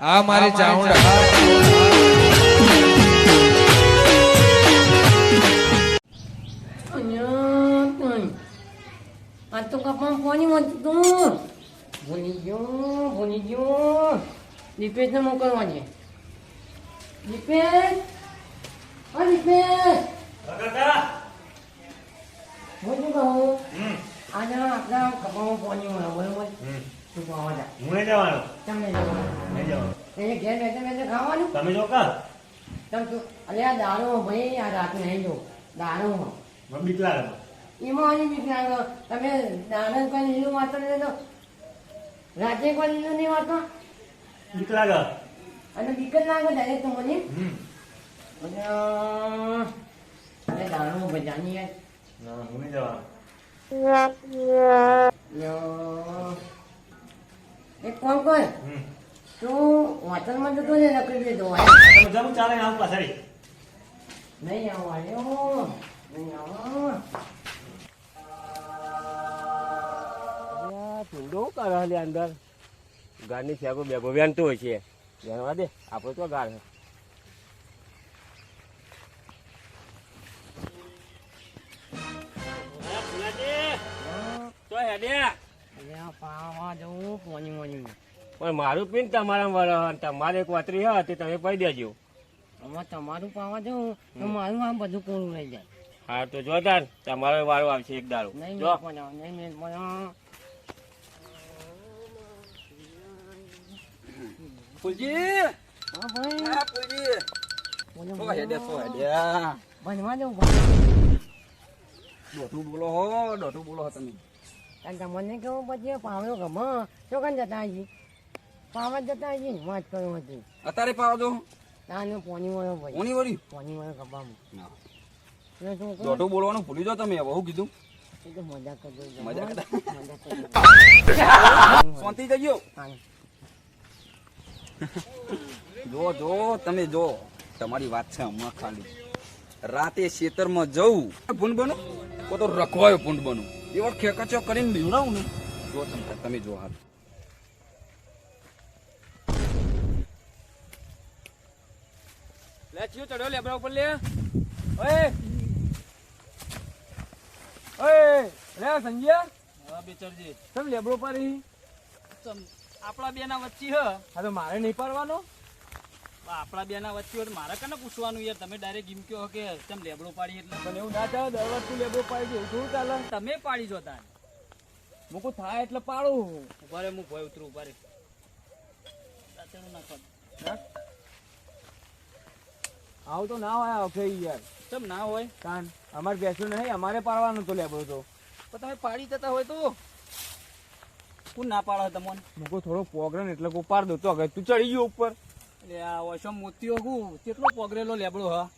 આ મારી ચાઉંડા આ તો કપામાં પાણી મળતું તું ભૂલી ગયો ભૂલી ગયો. દીપેશને મોકલવા છે દીપેશ હા દીપેશ હું શું કહું આજે આપણા કપામાં પાણી મળે બરોબર તું પાવા હું જવાનો? તમને જવાનું જવાનો. એને ઘેર બેઠે બેઠે ખાવાનું? તમે જો કા. તમ તું અરે આ દારૂ ભાઈ આ રાત નહીં જો. દારૂ બીક લાગે એમાં આની બીક લાગે તમે દારૂ કોઈ લીલું વાતો નહીં તો રાતે કોઈ લીલું નહીં વાતો બીક લાગે અને બીક જ લાગે ડાયરેક્ટ તો મને. અરે દારૂ બજાની યાર હું નહીં એક કર હમ. તું વાંચનમાં જતો ને નકરી દેતો તમે જવું ચાલે આવું પાછળ નહીં આવવાનો નહીં આવો ઠંડો કરે હલે અંદર? ગારની ફેગો બેગો વેનતો હોય છે. વેનવા દે આપણો તો ગાર તો અલ્યા પાવા જવું પોની મોની પણ મારું પીન તમારા વાળા તમારે એક વાતરી હા તે તમે પડી દેજો. આમાં તમારું પાવા જવું તો મારું આમ બધું પૂરું રહી જાય. હા તો જોતા તમારો વારો આવશે એક દારો જો. નહીં ફૂલજી! હા ભાઈ. હા ફૂલજી. બોલો, સો બોલો. સો હેડ્યા ભણવા જવું દોઢું બોલો હો દોઢું બોલો તમે. તમને કે કેવું પછી પાવડો ગમો? શું કાન જતા પાવા જતા આવી વાત કરું હતી. અત્યારે પાવા દો તાને પોની મળ્યો ભાઈ પોની વળી? પોની ના. શું દોઢું બોલવાનું ભૂલી જાઓ તમે બહુ કીધું? એ તો મજા કરજો મજા કરતા. મજા કરજો શાંતિ જજો. જો જો તમે જો. તમારી વાત છે હમણાં ખાલી. રાતે ખેતરમાં જવું ભૂંડ બનું? કો તો રખવાયો ભૂંડ બનું. એવો ખેકચો કરીને બીવડાવું ને. જો તમે તમે જો હાલ. ચિયો ચડ્યો લેબડા ઉપર લે. ઓય. ઓય. રે સંજય. હા બેચરજી તમ લેબડો પર તમ આપણા બેના વચ્ચે હ. હા તો મારે નહીં પાડવાનો? આપણા બેના વચ્ચે હોય તો મારે કને પૂછવાનું યાર? તમે ડાયરેક્ટ એમ કહો કે તમે લેબડો પાડી એટલે. પણ એવું ના થાય દર વર્ષે લેબડો પાડી એવું થોડું ચાલે? તમે પાડી જો તાર. મૂકું થાય એટલે પાડું. ઊભા રે હું ભય ઉતરું ઊભા રે. ના નાખો આવું તો ના હોય આ વખતે યાર. કેમ ના હોય? કાન અમારે બેસવું નહીં અમારે પાડવાનું તો લેબડો તો. પણ તમે પાડી જતા હોય તો? કોણ ના પાડો તમને? મૂકો થોડો પોગરે એટલે કોઈ પાડ દો તો હવે તું ચડી ગયો ઉપર. એટલે આ ઓછો મોતીઓ હું કેટલો પોગરેલો લેબડો હા?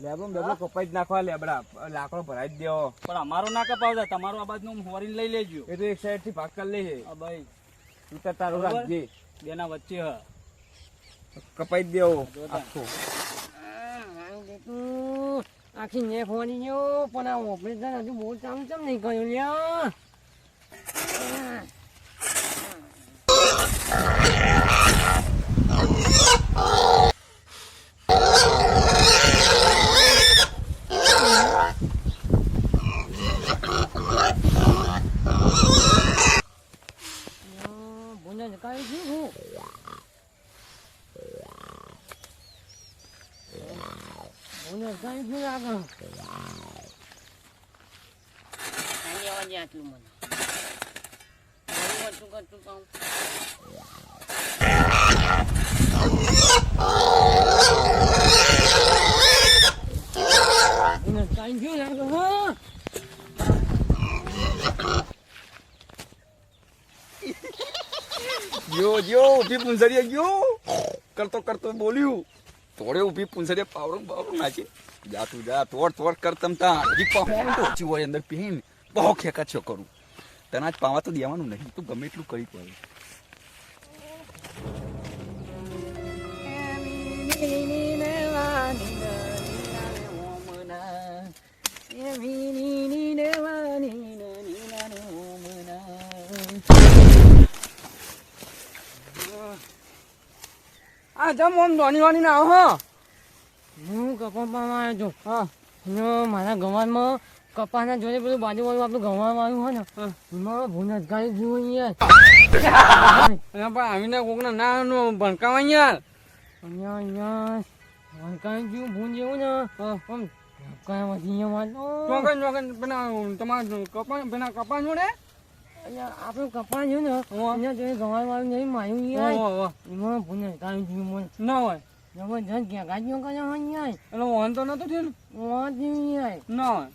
લેબડો લેબડો કપાઈ જ નાખવા લેબડા લાકડો ભરાઈ જ દેવો પણ અમારો ના કપાવતા તમારો આ બાજુ હોરીને લઈ લેજો. એ તો એક સાઈડથી ભાગ કરી લે છે ભાઈ. તું તારું રાખજે. બેના વચ્ચે હ. કપાઈ દેવો. આખો આખી ને હોની ગયો પણ આ ઓપરેશન હજુ બહુ ચાલુ ચમ નહીં કર્યું લ્યા બોને જકાયું છું હું આગળ અહીં આવવા દે આટલું મને બરોબર તું કરતું કહું બોને જકાયું છું આગળ હા જો જો ઊભી પૂંછડીએ ગયો કરતો કરતો બોલ્યું તોડે ઊભી પૂંછડીએ પાવડું પાવડું નાખી. જા તું જા, તોડ તોડ કર તમ તા હજી પાવડું તો ઓછી અંદર પીન. બહુ ખેકા છો કરું. તને આજ પાવા તો દેવાનું નહીં, તું ગમે એટલું કરી પડે. આ જમ ઓમ ધોની વાની ના હું. કપા પાવા આવ્યો અને મારા ગવાનમાં કપાના જોડે બધું બાજુ વાળું આપણું ગવાન આવ્યું હોય ને. એમાં ભૂન અટકાવી ગયું યાર. પણ આવીને કોકને ના નો ભણકાવા યાર. અહીંયા અહીંયા અટકાવી ગયું ભૂન જેવું ને. ચોકન ચોકન પેલા તમારા કપા પેલા કપા જોડે? આપણું કપા છે ને અહીંયા જોડે ગવાય વાળું નહીં માયું યાર એમાં ભૂન અટકાવી ગયું મને. ના હોય. જબરજસ્ત ક્યાં ગાડીઓ કર્યા હોય યાર એટલે વાહન તો નતું થયું વાત જેવી ના.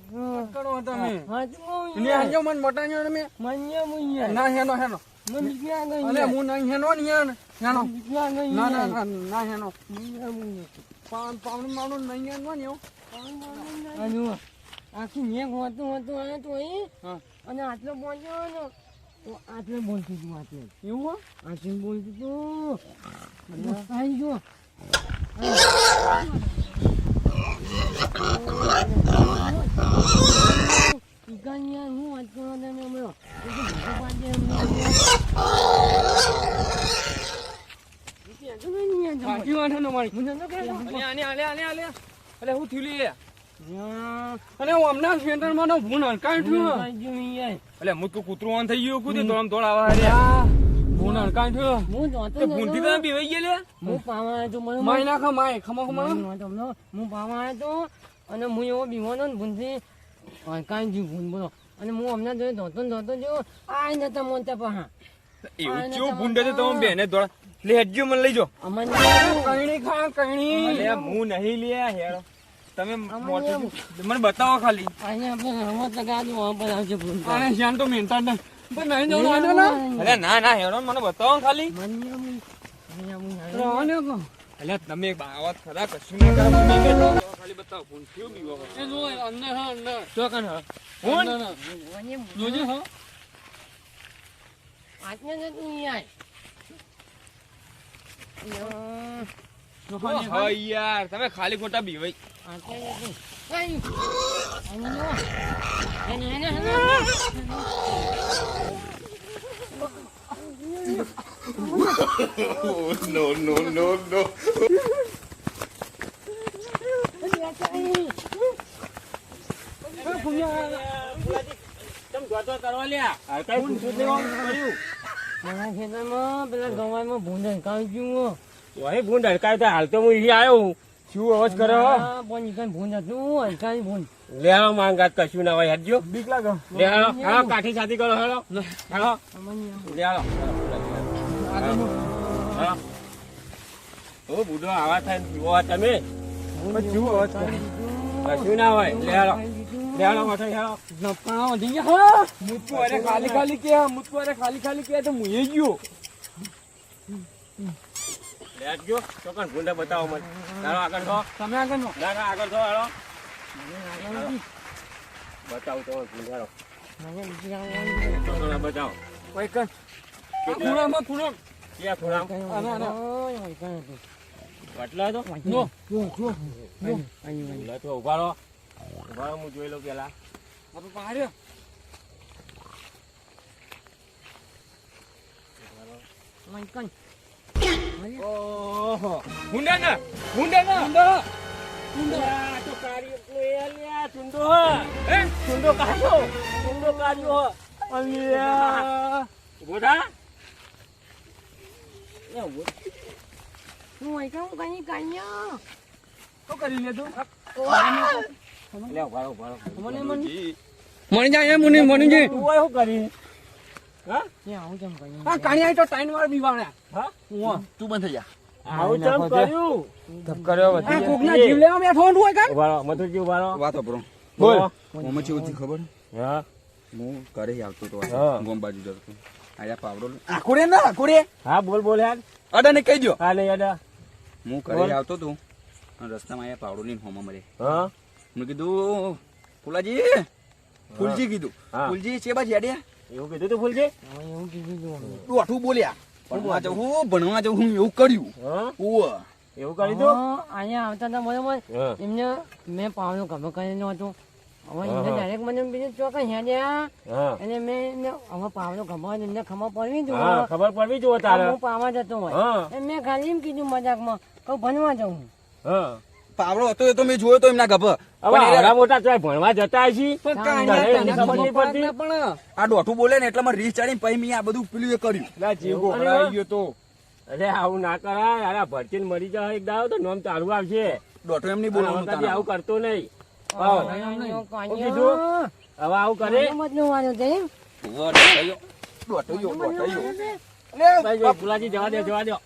કરો તમે? યાર. હાજો મન બટાણ્યો તમે. મને હું યાર ના હેનો હેનો. મને ક્યાં ગઈ અલે યાર? હું નહીં હેનો ને યાર હેનો. ક્યાં ગઈ ના ના? ના ના હેનો. મને હું યાર. પાવન પાવન માવન નહીં. હેનો ને એવું આખી મેઘ હોતું હોતું આવે તો અહીં. હા. અને આટલો બોલ્યો ને તો આટલે બોલતું હતું આટલે. એવું હો? આટલે બોલતું હતું આવી ગયો ઈકાની યાર હું વાત કરવા તમે હમણાં હું થયું લે? અને હું હમણાં સેન્ટરમાં તો ભૂન હણકાઈ થયું એટલે હું તો કૂતરું ઓન થઈ ગયું કુદી દોડ દોડ આવા રે ભૂન હણકાઈ થયો હું જોતો ફોનથી ભૂનથી તો. બીવાઈ ગયા હું પાવા તો મને માય નાખો માય ખમો ખમો. હું પાવા તો અને હું એવો બીવાનો ને થી કાંઈ જી ફોન બોલો. અને હું હમણાં જોઈ ધોતો ને ધોતો જો આઈ નતા મોનતા પહા એવું ચેવું ભૂંડે છે તમે બેને દોડ. લે મને લઈ જો અમને કઈણી ખા કઈણી. લે હું નહીં લે હેરો તમે મને બતાવો ખાલી. અહીંયા તો મેનતા જ પણ નહીં જવાનું ના ના ના. હેરો મને બતાવો ખાલી. અહીંયા તમે એક બાવત ખરા કશું ના કરો ખાલી બતાવો ફોન કેવું બીવો એ જો અંદર હા અંદર. તો કન હા. ફોન જોજે હા. આજને યાર, હા યાર તમે ખાલી ખોટા બી ભાઈ. નહીં કર્યું? મારા ખેતરમાં પેલા ગવાયમાં ભૂંજન ગયું ઓહે ભૂંડ હડકાય તો હાલ તો હું અહીં આવ્યો હું. શું અવાજ કરે હો? પણ ઈકન ભૂંડ હતું હંકાવી ભૂંડ. લે આ માંગા કશું ના હોય હેડજો બીક લાગે. લે હા કાઠી સાથી કરો હેડો. હેલો લે આ. હા ઓ બુડો આવા થાય ને જુઓ તમે. ભૂંડ અવાજ કશું ના હોય. લે હેડો. લે હેડો માથે હેડો. નપા વધી ગયા હા. મુત્તુ અરે ખાલી ખાલી કે અરે ખાલી ખાલી કે તો મુએ ગયો. લે હેડજો ચોકન ભૂંડા બતાવો મને ચાલો આગળ થો તમે આગળ નો ના ના આગળ થો હેડો બતાવો તો ભૂંડ હેડો મને બીજી આવવાનું ચોકન બતાવો કોઈ કર ખૂણામાં ખૂણો ક્યાં થોડા આના, આના. ઓય, ઓય, કાંઈ હતું. બટલા તો નો જો, જો. અહીં, અહીં, અહીં. લે તો ઊભા રહો ઊભા રહો હું જોઈ લઉં પેલા આપણે પાડ્યો અહીં, કાંઈ. ઓહો. હુંડા ના હુંડા ના હુંડા હુંડા તો કારી કોઈ લ્યા ચુંડો હે? ચુંડો કાઢો. ચુંડો કાઢો. અલ્યા ગોડા એ હું અહીં કાંઈ, કાંઈ, કાંઈ. શું કરી લે તું? લે ઊભા રહો ઊભા રહો. મને મને મણી જાય મુની મણી જાય તું શું કરી? હા? કેમ તો બીવાણ્યા હા? હું તું બંધ થઈ જા. આવું ચમ કર્યું. કર્યો આ કોકના જીવ લેવા બેઠો હોય કાન ઊભા રહો મધુજી ઊભા વાતો બ્રો બોલ. ખબર? હા. હું ઘરે આવતો તો ગોમ બાજુ જતો આયા પાવડો આખુડે ના આખુડે હા બોલ બોલ યાર અડાને કહી દો. હા અડા. હું. ઘરે આવતો તું રસ્તામાં આયા પાવડો લઈને હોમાં મળે હા. મેં કીધું ફુલાજી ફૂલજી કીધું. ફૂલજી છે બાજી હેડ્યા એવું કીધું તું ફૂલજી એવું કીધું તું. દોઠું બોલ્યા. ભણવા જવું ભણવા જવું એવું કર્યું. હા? એવું કરી દો અહીંયા આવતા હતા બરોબર એમને મેં પાવનો ગમે કરેલો હતો. હવે એમને direct મને બીજું ચોક હેડ્યા અને મેં એમને હવે પાવડો ખબર એમને ખબર પડવી જોઈએ ખબર પડવી જોઈએ તારે. હું પાવા જતો હોય. એ મેં ખાલી એમ કીધું મજાકમાં કહું ભણવા જવું હા. પાવડો હતો એ તો મેં જોયો તો એમના ગભ. મોટા તો ભણવા જતા હશી? તારે પડતી? આ ડોઠું બોલે ને એટલે મને રીસ ચડીને પછી મેં આ બધું પેલું એ કર્યું. અરે આવું ના કરાય. અરે ભરતી મરી જાય એક દાવ તો નોમ તારું આવશે. ડોઠું એમ નહીં બોલવાનું કદી આવું કરતો નહીં? હવે આવું કરે. ડોઠું ફુલાજી જવા દે જવા દો.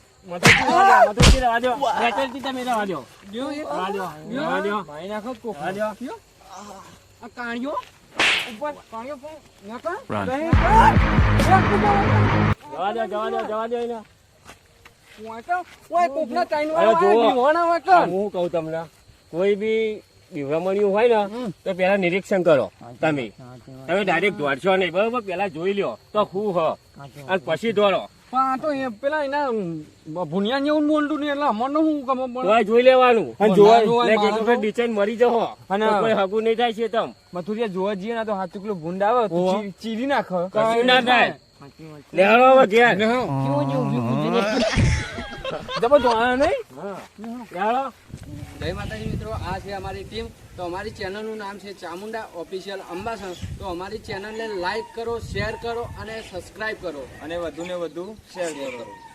હું કહું તમને કોઈ બી દીવડામણીયું હોય ને તો પેલા નિરીક્ષણ કરો તમે. તમે ડાયરેક્ટ દોડશો નહીં. બરોબર? પેલા જોઈ લ્યો તો હું હ. અને પછી દોડો. પેલા એના ભુનિયા જેવું બોલતું નહીં એટલે અમને હું ખબર પડે જોઈ લેવાનું. અને જોવા- જોવા એટલે માણસો- કીધું કે ડિચાઈન મરી જહો અને- કોઈ હગું નહીં થાય છે તમ મથુરિયા જોવા જઈએ ને તો હાથું ભૂંડ આવે. ચી- ચીરી નાખે. કશું ના થાય. લેવાનો હવે ઘેર. કેવું જેવું ભીખું છે ને? નહીં? જય માતાજી મિત્રો આ છે અમારી ટીમ. તો અમારી ચેનલનું નામ છે ચામુંડા ઓફિશિયલ અંબાસણ. તો અમારી ચેનલને લાઈક કરો, શેર કરો અને સબસ્ક્રાઈબ કરો. અને વધુ ને વધુ શેર કરો.